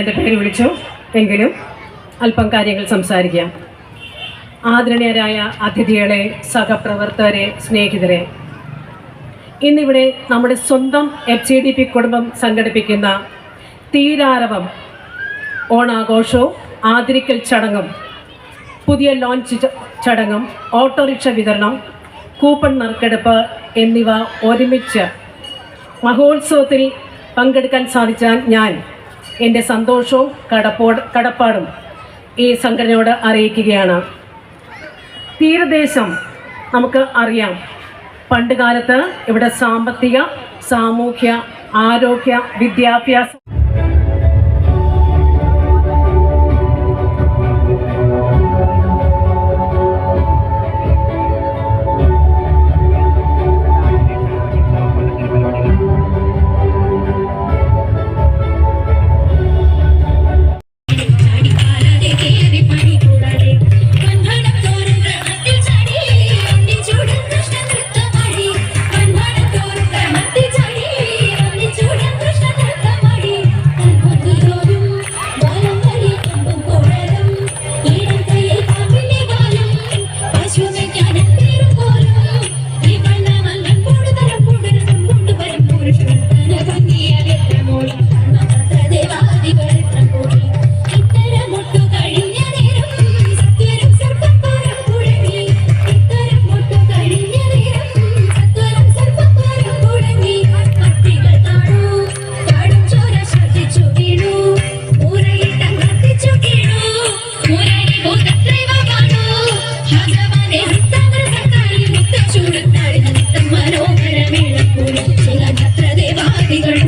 എന്റെ പേര് വിളിച്ചു. എങ്കിലും അല്പം കാര്യങ്ങൾ സംസാരിക്കാം. ആദരണീയരായ അതിഥികളെ സഹപ്രവർത്തകരെ സ്നേഹിതരെ ഇന്നിവിടെ നമ്മുടെ സ്വന്തം എഫ് സി ഡി പി കുടുംബം സംഘടിപ്പിക്കുന്ന തീരാരവം ഓണാഘോഷവും ആദരിക്കൽ ചടങ്ങും പുതിയ ലോഞ്ച് ചടങ്ങും ഓട്ടോറിക്ഷ വിതരണം കൂപ്പൺ നറുക്കെടുപ്പ് എന്നിവ ഒരുമിച്ച് മഹോത്സവത്തിൽ പങ്കെടുക്കാൻ സാധിച്ച ഞാൻ എന്റെ സന്തോഷവും കടപ്പോട് കടപ്പാടും ഈ സംഘടനയോട് അറിയിക്കുകയാണ്. തീരദേശം നമുക്ക് അറിയാം. പണ്ട് കാലത്ത് ഇവിടെ സാമ്പത്തിക സാമൂഹ്യ ആരോഗ്യ വിദ്യാഭ്യാസ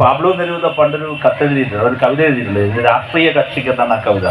പാബ്ലോ നെരൂത പണ്ടൊരു കത്തെഴുതിയിട്ടുണ്ട് ഒരു കവിത എഴുതിയിട്ടുണ്ട്. രാഷ്ട്രീയ കക്ഷിക്ക് എന്നാണ് ആ കവിത?